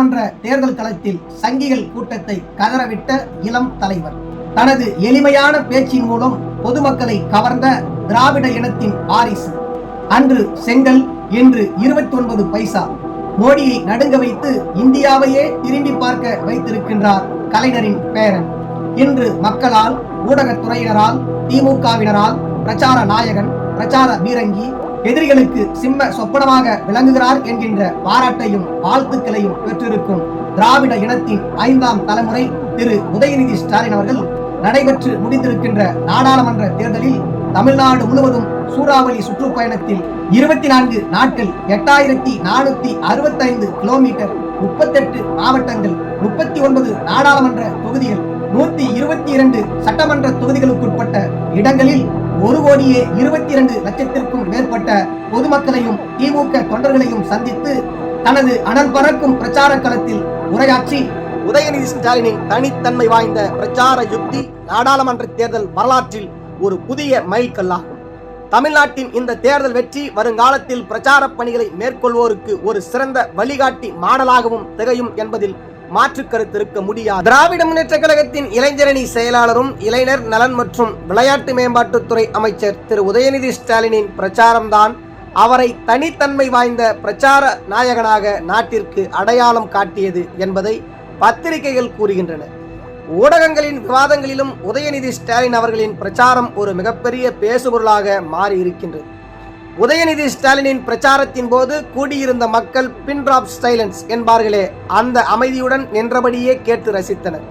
நாடாளுமன்ற தேர்தல் களத்தில் சங்கிகள் கூட்டத்தை கதறவிட்ட இளம் தலைவர். தனது எளிமையான பேச்சின் மூலம் பொதுமக்களை கவர்ந்த திராவிட இனத்தின் ஆரிசு அன்று செங்கல் இன்று இருபத்தி ஒன்பது பைசா. மோடியை நடுங்க வைத்து இந்தியாவையே திரும்பி பார்க்க வைத்திருக்கின்றார் கலைஞரின் பேரன். இன்று மக்களால் ஊடகத்துறையினரால் திமுகவினரால் பிரச்சார நாயகன் பிரச்சார பீரங்கி எதிரிகளுக்கு சிம்ம சொப்பனமாக விளங்குகிறார் என்கின்ற பாராட்டையும் வாழ்த்துக்களையும் பெற்றிருக்கும் திராவிட இனத்தின் ஐந்தாம் தலைமுறை திரு உதயநிதி ஸ்டாலின் அவர்கள் நடைபெற்று முடிந்திருக்கின்ற நாடாளுமன்ற தேர்தலில் தமிழ்நாடு முழுவதும் சூறாவளி சுற்றுப்பயணத்தில் இருபத்தி நான்கு நாட்கள் எட்டாயிரத்தி நானூத்தி அறுபத்தைந்து கிலோமீட்டர் முப்பத்தெட்டு மாவட்டங்கள் முப்பத்தி ஒன்பது நாடாளுமன்ற தொகுதிகள் நூத்தி இருபத்தி இரண்டு சட்டமன்ற தொகுதிகளுக்குட்பட்ட இடங்களில் ஒரு கோடியே இருபத்தி இரண்டு லட்சத்திற்கும் மேற்பட்ட பொதுமக்களையும் திமுக தொண்டர்களையும் சந்தித்து தனது அனல் பறக்கும் பிரச்சார களத்தில் உரையாற்றி உதயநிதி ஸ்டாலினின் தனித்தன்மை வாய்ந்த பிரச்சார யுக்தி நாடாளுமன்ற தேர்தல் வரலாற்றில் ஒரு புதிய மைல்கல்லாகும். தமிழ்நாட்டின் இந்த தேர்தல் வெற்றி வருங்காலத்தில் பிரச்சார பணிகளை மேற்கொள்வோருக்கு ஒரு சிறந்த வழிகாட்டி மாடலாகவும் திகழும் என்பதில் மாற்று கருத்து இருக்க முடியாது. திராவிட முன்னேற்ற கழகத்தின் இளைஞரணி செயலாளரும் இளைஞர் நலன் மற்றும் விளையாட்டு மேம்பாட்டுத்துறை அமைச்சர் திரு. உதயநிதி ஸ்டாலினின் பிரச்சாரம்தான் அவரை தனித்தன்மை வாய்ந்த பிரச்சார நாயகனாக நாட்டிற்கு அடையாளம் காட்டியது என்பதை பத்திரிகைகள் கூறுகின்றன. ஊடகங்களின் விவாதங்களிலும் உதயநிதி ஸ்டாலின் அவர்களின் பிரச்சாரம் ஒரு மிகப்பெரிய பேசுபொருளாக மாறி இருக்கின்றது உதயநிதி ஸ்டாலினின் பிரச்சாரத்தின் போது கூடியிருந்த மக்கள் பின் டிராப் சைலன்ஸ் என்பார்களே அந்த அமைதியுடன் நின்றபடியே கேட்டு ரசித்தனர்.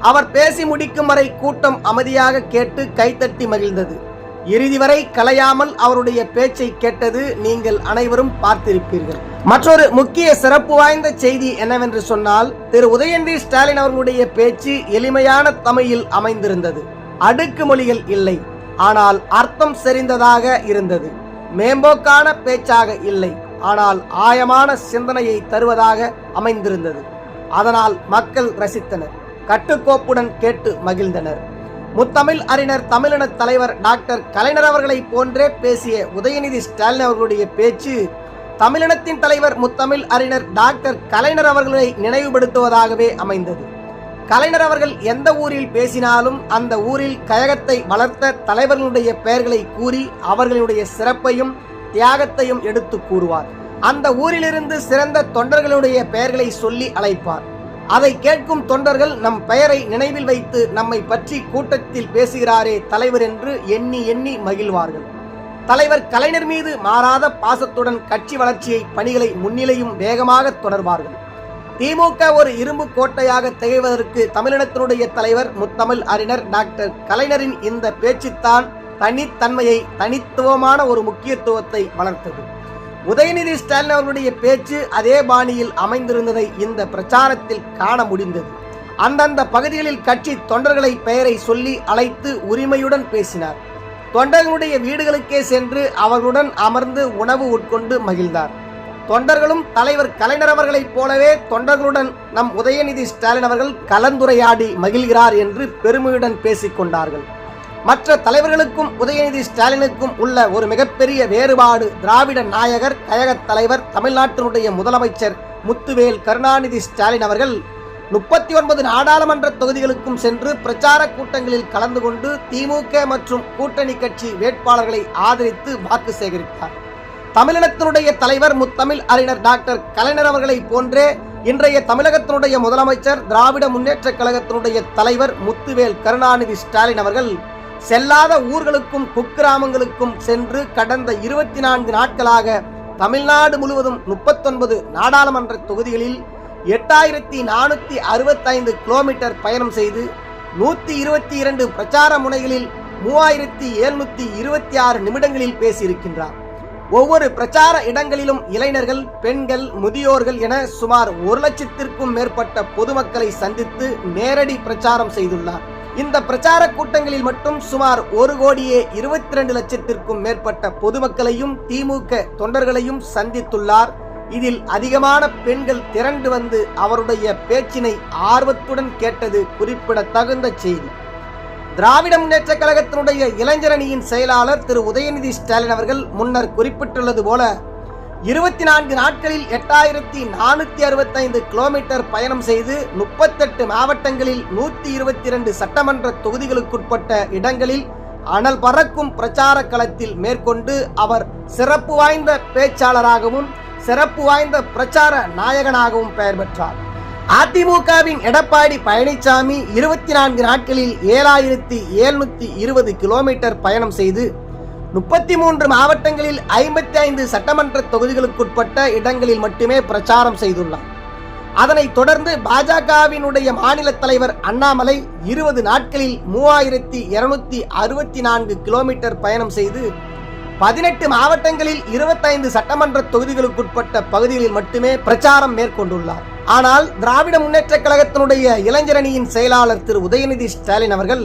அவர் பேசி முடிக்கும் வரை கூட்டம் அமைதியாக கேட்டு கைத்தட்டி மகிழ்ந்தது. இறுதி வரை கலையாமல் அவருடைய பேச்சை கேட்டது நீங்கள் அனைவரும் பார்த்திருப்பீர்கள். மற்றொரு முக்கிய சிறப்பு வாய்ந்த செய்தி என்னவென்று சொன்னால் திரு உதயநிதி ஸ்டாலின் அவர்களுடைய பேச்சு எளிமையான தமிழில் அமைந்திருந்தது. அடுக்கு மொழிகள் இல்லை ஆனால் அர்த்தம் செறிந்ததாக இருந்தது. மேம்போக்கான பேச்சாக இல்லை. ஆனால் ஆயமான சிந்தனையை தருவதாக அமைந்திருந்தது. அதனால் மக்கள் ரசித்தனர். கட்டுக்கோப்புடன் கேட்டு மகிழ்ந்தனர். முத்தமிழ் அறிஞர் தமிழின தலைவர் டாக்டர் கலைஞர் அவர்களை போன்றே பேசிய உதயநிதி ஸ்டாலின் அவர்களுடைய பேச்சு தமிழினத்தின் தலைவர் முத்தமிழ் அறிஞர் டாக்டர் கலைஞர் அவர்களை நினைவுபடுத்துவதாகவே அமைந்தது. கலைஞர் அவர்கள் எந்த ஊரில் பேசினாலும் அந்த ஊரில் கழகத்தை வளர்த்த தலைவர்களுடைய பெயர்களை கூறி அவர்களுடைய சிறப்பையும் தியாகத்தையும் எடுத்து கூறுவார். அந்த ஊரிலிருந்து சிறந்த தொண்டர்களுடைய பெயர்களை சொல்லி அழைப்பார். அதை கேட்கும் தொண்டர்கள் நம் பெயரை நினைவில் வைத்து நம்மை பற்றி கூட்டத்தில் பேசுகிறாரே தலைவர் என்று எண்ணி எண்ணி மகிழ்வார்கள். தலைவர் கலைஞர் மீது மாறாத பாசத்துடன் கட்சி வளர்ச்சியை பணிகளை முன்னிலையும் வேகமாக தொடர்வார்கள். திமுக ஒரு இரும்பு கோட்டையாக திகழ்வதற்கு தமிழினத்தினுடைய தலைவர் முத்தமிழ் அறிஞர் டாக்டர் கலைஞரின் இந்த பேச்சுத்தான் தனித்தன்மையை தனித்துவமான ஒரு முக்கியத்துவத்தை வளர்த்தது. உதயநிதி ஸ்டாலின் அவர்களுடைய பேச்சு அதே பாணியில் அமைந்திருந்ததை இந்த பிரச்சாரத்தில் காண முடிந்தது. அந்தந்த பகுதிகளில் கட்சி தொண்டர்களை பெயரை சொல்லி அழைத்து உரிமையுடன் பேசினார். தொண்டர்களுடைய வீடுகளுக்கே சென்று அவர்களுடன் அமர்ந்து உணவு உட்கொண்டு மகிழ்ந்தார். தொண்டர்களும் தலைவர் கலைஞர் அவர்களைப் போலவே தொண்டர்களுடன் நம் உதயநிதி ஸ்டாலின் அவர்கள் கலந்துரையாடி மகிழ்கிறார் என்று பெருமையுடன் பேசிக் கொண்டார்கள். மற்ற தலைவர்களுக்கும் உதயநிதி ஸ்டாலினுக்கும் உள்ள ஒரு மிகப்பெரிய வேறுபாடு திராவிட நாயகர் கழகத் தலைவர் தமிழ்நாட்டினுடைய முதலமைச்சர் முத்துவேல் கருணாநிதி ஸ்டாலின் அவர்கள் முப்பத்தி ஒன்பது நாடாளுமன்ற தொகுதிகளுக்கும் சென்று பிரச்சார கூட்டங்களில் கலந்து கொண்டு திமுக மற்றும் கூட்டணி கட்சி வேட்பாளர்களை ஆதரித்து வாக்கு சேகரித்தார். தமிழினத்தினுடைய தலைவர் முத்தமிழ் அறிஞர் டாக்டர் கலைஞர் அவர்களைப் போன்றே இன்றைய தமிழகத்தினுடைய முதலமைச்சர் திராவிட முன்னேற்ற கழகத்தினுடைய தலைவர் முத்துவேல் கருணாநிதி ஸ்டாலின் அவர்கள் செல்லாத ஊர்களுக்கும் குக்கிராமங்களுக்கும் சென்று கடந்த இருபத்தி நான்கு நாட்களாக தமிழ்நாடு முழுவதும் முப்பத்தொன்பது நாடாளுமன்ற தொகுதிகளில் எட்டாயிரத்தி நானூற்றி அறுபத்தைந்து கிலோமீட்டர் பயணம் செய்து நூற்றி இருபத்தி இரண்டு பிரச்சார முனைகளில் மூவாயிரத்தி எழுநூற்றி இருபத்தி ஆறு நிமிடங்களில் பேசியிருக்கின்றார். ஒவ்வொரு பிரச்சார இடங்களிலும் இளைஞர்கள் பெண்கள் முதியோர்கள் என சுமார் ஒரு லட்சத்திற்கும் மேற்பட்ட பொதுமக்களை சந்தித்து நேரடி பிரச்சாரம் செய்துள்ளார். இந்த பிரச்சார கூட்டங்களில் மட்டும் சுமார் ஒரு கோடியே இருபத்தி ரெண்டு லட்சத்திற்கும் மேற்பட்ட பொதுமக்களையும் திமுக தொண்டர்களையும் சந்தித்துள்ளார். இதில் அதிகமான பெண்கள் திரண்டு வந்து அவருடைய பேச்சினை ஆர்வத்துடன் கேட்டது குறிப்பிடத்தகுந்த செய்தி. திராவிட முன்னேற்ற கழகத்தினுடைய இளைஞரணியின் செயலாளர் திரு உதயநிதி ஸ்டாலின் அவர்கள் முன்னர் குறிப்பிட்டுள்ளது போல இருபத்தி நான்கு நாட்களில் எட்டாயிரத்தி நானூத்தி அறுபத்தைந்து கிலோமீட்டர் பயணம் செய்து முப்பத்தெட்டு மாவட்டங்களில் நூத்தி இருபத்தி இரண்டு சட்டமன்ற தொகுதிகளுக்குட்பட்ட இடங்களில் அனல் பறக்கும் பிரச்சார களத்தில் மேற்கொண்டு அவர் சிறப்பு வாய்ந்த பேச்சாளராகவும் சிறப்பு வாய்ந்த பிரச்சார நாயகனாகவும் பெயர் பெற்றார். அதிமுகவின் எடப்பாடி பழனிசாமி இருபத்தி நான்கு நாட்களில் ஏழாயிரத்தி எழுநூத்தி இருபது கிலோமீட்டர் பயணம் செய்து முப்பத்தி மூன்று மாவட்டங்களில் ஐம்பத்தி ஐந்து சட்டமன்ற தொகுதிகளுக்குட்பட்ட இடங்களில் மட்டுமே பிரச்சாரம் செய்துள்ளார். அதனைத் தொடர்ந்து பாஜகவினுடைய மாநில தலைவர் அண்ணாமலை இருபது நாட்களில் மூவாயிரத்தி இருநூத்தி அறுபத்தி நான்கு கிலோமீட்டர் பயணம் செய்து பதினெட்டு மாவட்டங்களில் இருபத்தைந்து சட்டமன்ற தொகுதிகளுக்குட்பட்ட பகுதிகளில் மட்டுமே பிரச்சாரம் மேற்கொண்டுள்ளார். ஆனால் திராவிட முன்னேற்ற கழகத்தினுடைய இளைஞரணியின் செயலாளர் திரு உதயநிதி ஸ்டாலின் அவர்கள்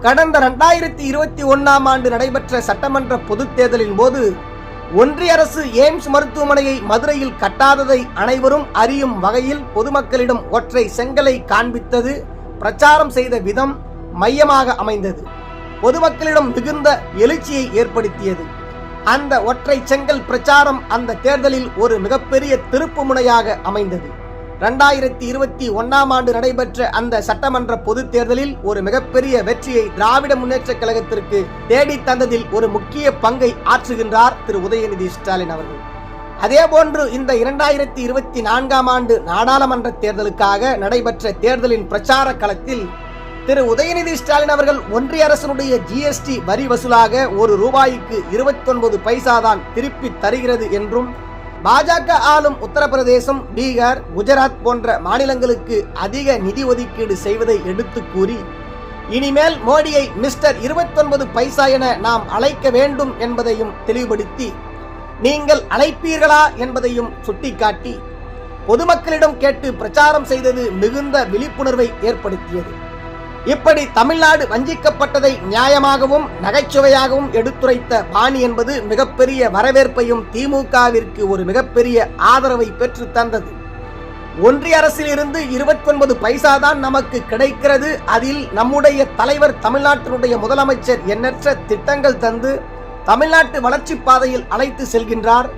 கடந்த ரெண்டாயிரத்தி இருபத்தி ஒன்னாம் ஆண்டு நடைபெற்ற சட்டமன்ற பொதுத் தேர்தலின் போது ஒன்றிய அரசு எய்ம்ஸ் மருத்துவமனையை மதுரையில் கட்டாததை அனைவரும் அறியும் வகையில் பொதுமக்களிடம் ஒற்றை செங்கலை காண்பித்தது பிரச்சாரம் செய்த விதம் மையமாக அமைந்தது. பொதுமக்களிடம் மிகுந்த எழுச்சியை ஏற்படுத்தியது. அந்த ஒற்றை செங்கல் பிரச்சாரம் அந்த தேர்தலில் ஒரு மிகப்பெரிய திருப்பு முனையாக அமைந்தது. ரெண்டாயிரத்தி இருபத்தி ஒன்னாம் ஆண்டு நடைபெற்ற அந்த சட்டமன்ற பொதுத் தேர்தலில் ஒரு மிகப்பெரிய வெற்றியை திராவிட முன்னேற்ற கழகத்திற்கு தேடி தந்ததில் ஒரு முக்கிய பங்கை ஆற்றுகின்றார் திரு. உதயநிதி ஸ்டாலின் அவர்கள். அதேபோன்று இந்த இரண்டாயிரத்தி இருபத்தி நான்காம் ஆண்டு நாடாளுமன்ற தேர்தலுக்காக நடைபெற்ற தேர்தலின் பிரச்சார களத்தில் திரு. உதயநிதி ஸ்டாலின் அவர்கள் ஒன்றிய அரசனுடைய ஜிஎஸ்டி வரி வசூலாக ஒரு ரூபாய்க்கு இருபத்தி ஒன்பது பைசா தான் திருப்பி தருகிறது என்றும் பாஜக ஆளும் உத்தரப்பிரதேசம் பீகார் குஜராத் போன்ற மாநிலங்களுக்கு அதிக நிதி ஒதுக்கீடு செய்வதை எடுத்து கூறி இனிமேல் மோடியை மிஸ்டர் இருபத்தொன்பது பைசா என நாம் அழைக்க வேண்டும் என்பதையும் தெளிவுபடுத்தி நீங்கள் அழைப்பீர்களா என்பதையும் சுட்டிக்காட்டி பொதுமக்களிடம் கேட்டு பிரச்சாரம் செய்தது மிகுந்த விழிப்புணர்வை ஏற்படுத்தியது. இப்படி தமிழ்நாடு வஞ்சிக்கப்பட்டதை நியாயமாகவும் நகைச்சுவையாகவும் எடுத்துரைத்த பாணி என்பது மிகப்பெரிய வரவேற்பையும் திமுகவிற்கு ஒரு மிகப்பெரிய ஆதரவை பெற்று தந்தது. ஒன்றிய அரசில் இருந்து இருபத்தொன்பது பைசா தான் நமக்கு கிடைக்கிறது. அதில் நம்முடைய தலைவர் தமிழ்நாட்டினுடைய முதலமைச்சர் எண்ணற்ற திட்டங்கள் தந்து தமிழ்நாட்டு வளர்ச்சி பாதையில் அழைத்து செல்கின்றார்.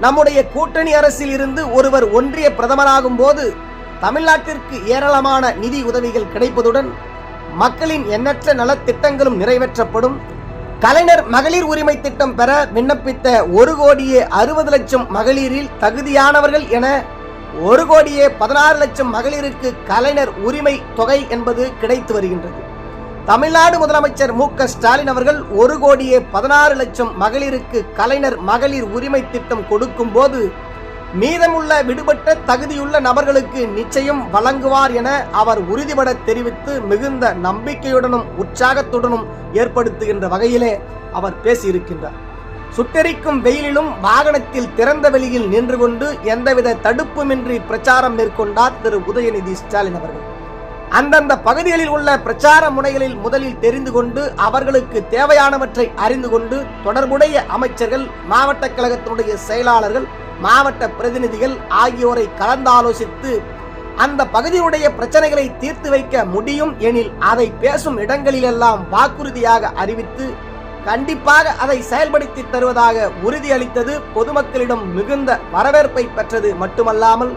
நம்முடைய கூட்டணி அரசில் இருந்து ஒருவர் ஒன்றிய பிரதமராகும் போது தமிழ்நாட்டிற்கு ஏராளமான நிதி உதவிகள் கிடைப்பதுடன் மக்களின் எண்ணற்ற நலத்திட்டங்களும் நிறைவேற்றப்படும். கலைஞர் மகளிர் உரிமை திட்டம் பெற விண்ணப்பித்த ஒரு கோடியே அறுபது லட்சம் மகளிரில் தகுதியானவர்கள் என ஒரு கோடியே பதினாறு லட்சம் மகளிருக்கு கலைஞர் உரிமை தொகை என்பது கிடைத்து வருகின்றது. தமிழ்நாடு முதலமைச்சர் மு க ஸ்டாலின் அவர்கள் ஒரு கோடியே பதினாறு லட்சம் மகளிருக்கு கலைஞர் மகளிர் உரிமை திட்டம் கொடுக்கும் போது மீதமுள்ள விடுபட்ட தகுதியுள்ள நபர்களுக்கு நிச்சயம் வழங்குவார் என அவர் உறுதிபட தெரிவித்து மிகுந்த நம்பிக்கையுடனும் உற்சாகத்துடனும் ஏற்படுத்துகின்ற வகையிலே அவர் பேசியிருக்கின்றார். சுட்டெரிக்கும் வெயிலிலும் வாகனத்தில் திறந்த வெளியில் நின்று கொண்டு எந்தவித தடுப்புமின்றி பிரச்சாரம் மேற்கொண்டார் திரு. உதயநிதி ஸ்டாலின் அவர்கள். அந்தந்த பகுதிகளில் உள்ள பிரச்சார முனைகளில் முதலில் தெரிந்து கொண்டு அவர்களுக்கு தேவையானவற்றை அறிந்து கொண்டு தொடர்புடைய அமைச்சர்கள் மாவட்ட கழகத்தினுடைய செயலாளர்கள் மாவட்ட பிரதிநிதிகள் ஆகியோரை கலந்தாலோசித்து அந்த பகுதியுடைய பிரச்சனைகளை தீர்த்து வைக்க முடியும் எனில் அதை பேசும் இடங்களிலெல்லாம் வாக்குறுதியாக அறிவித்து கண்டிப்பாக அதை செயல்படுத்தி தருவதாக உறுதியளித்தது பொதுமக்களிடம் மிகுந்த வரவேற்பை பெற்றது மட்டுமல்லாமல்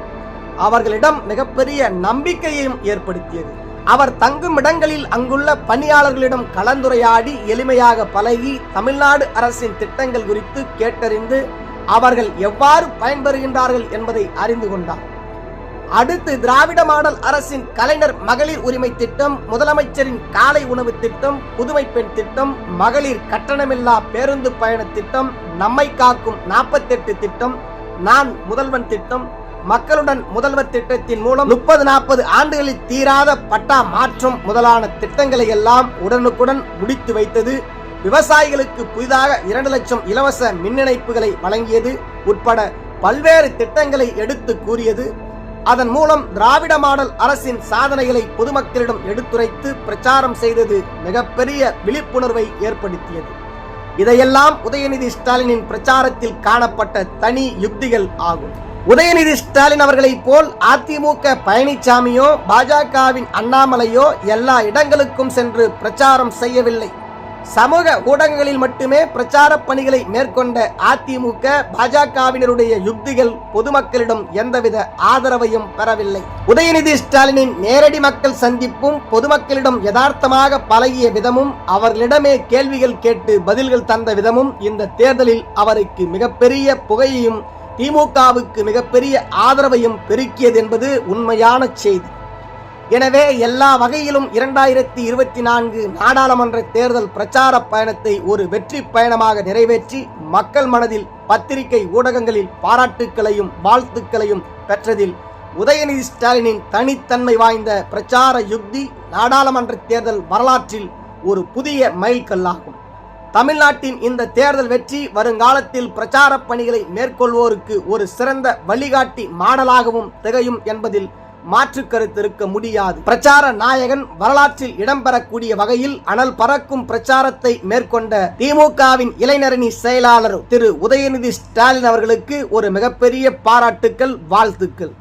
அவர்களிடம் மிகப்பெரிய நம்பிக்கையையும் ஏற்படுத்தியது. அவர் தங்கும் இடங்களில் அங்குள்ள பணியாளர்களிடம் கலந்துரையாடி எளிமையாக பழகி தமிழ்நாடு அரசின் திட்டங்கள் குறித்து கேட்டறிந்து அவர்கள் எவ்வாறு பயன்பெறுகின்றார்கள் என்பதை அறிந்து கொண்டார். அடுத்து திராவிட மாடல் அரசின் கலைஞர் மகளிர் உரிமை திட்டம் முதலமைச்சரின் காலை உணவு திட்டம் புதுமை பெண் திட்டம் மகளிர் கட்டணமில்லா பேருந்து பயண திட்டம் நம்மை காக்கும் நாற்பத்தெட்டு திட்டம் நான் முதல்வன் திட்டம் மக்களுடன் முதல்வர் திட்டத்தின் மூலம் முப்பது நாற்பது ஆண்டுகளில் தீராத பட்டா மாற்றம் முதலான திட்டங்களை எல்லாம் உடனுக்குடன் முடித்து வைத்தது விவசாயிகளுக்கு புதிதாக இரண்டு லட்சம் இலவச மின் இணைப்புகளை வழங்கியது உட்பட பல்வேறு திட்டங்களை எடுத்து கூறியது. அதன் மூலம் திராவிட மாடல் அரசின் சாதனைகளை பொதுமக்களிடம் எடுத்துரைத்து பிரச்சாரம் செய்தது மிகப்பெரிய விழிப்புணர்வை ஏற்படுத்தியது. இதையெல்லாம் உதயநிதி ஸ்டாலினின் பிரச்சாரத்தில் காணப்பட்ட தனி யுக்திகள் ஆகும். உதயநிதி ஸ்டாலின் அவர்களைப் போல் அதிமுக பழனிசாமியோ பாஜகவின் அண்ணாமலையோ எல்லா இடங்களுக்கும் சென்று பிரச்சாரம் செய்யவில்லை. சமூக ஊடகங்களில் மட்டுமே பிரச்சார பணிகளை மேற்கொண்ட அதிமுக பாஜகவினருடைய யுக்திகள் பொதுமக்களிடம் எந்தவித ஆதரவையும் பெறவில்லை. உதயநிதி ஸ்டாலினின் நேரடி மக்கள் சந்திப்பும் பொதுமக்களிடம் யதார்த்தமாக பழகிய விதமும் அவர்களிடமே கேள்விகள் கேட்டு பதில்கள் தந்த விதமும் இந்த தேர்தலில் அவருக்கு மிகப்பெரிய புகையையும் திமுகவுக்கு மிகப்பெரிய ஆதரவையும் பெருக்கியது என்பது உண்மையான செய்தி. எனவே எல்லா வகையிலும் இரண்டாயிரத்தி இருபத்தி நான்கு நாடாளுமன்ற தேர்தல் பிரச்சார பயணத்தை ஒரு வெற்றி பயணமாக நிறைவேற்றி மக்கள் மனதில் பத்திரிகை ஊடகங்களில் பாராட்டுக்களையும் வாழ்த்துக்களையும் பெற்றதில் உதயநிதி ஸ்டாலினின் தனித்தன்மை வாய்ந்த பிரச்சார யுக்தி நாடாளுமன்ற தேர்தல் வரலாற்றில் ஒரு புதிய மைல்கல்லாகும். தமிழ்நாட்டின் இந்த தேர்தல் வெற்றி வருங்காலத்தில் பிரச்சார பணிகளை மேற்கொள்வோருக்கு ஒரு சிறந்த வழிகாட்டி மாடலாகவும் திகையும் என்பதில் மாற்று கருத்து இருக்க முடியாது. பிரச்சார நாயகன் வரலாற்றில் இடம்பெறக்கூடிய வகையில் அனல் பறக்கும் பிரச்சாரத்தை மேற்கொண்ட திமுகவின் இளைஞரணி செயலாளர் திரு உதயநிதி ஸ்டாலின் அவர்களுக்கு ஒரு மிகப்பெரிய பாராட்டுக்கள் வாழ்த்துக்கள்.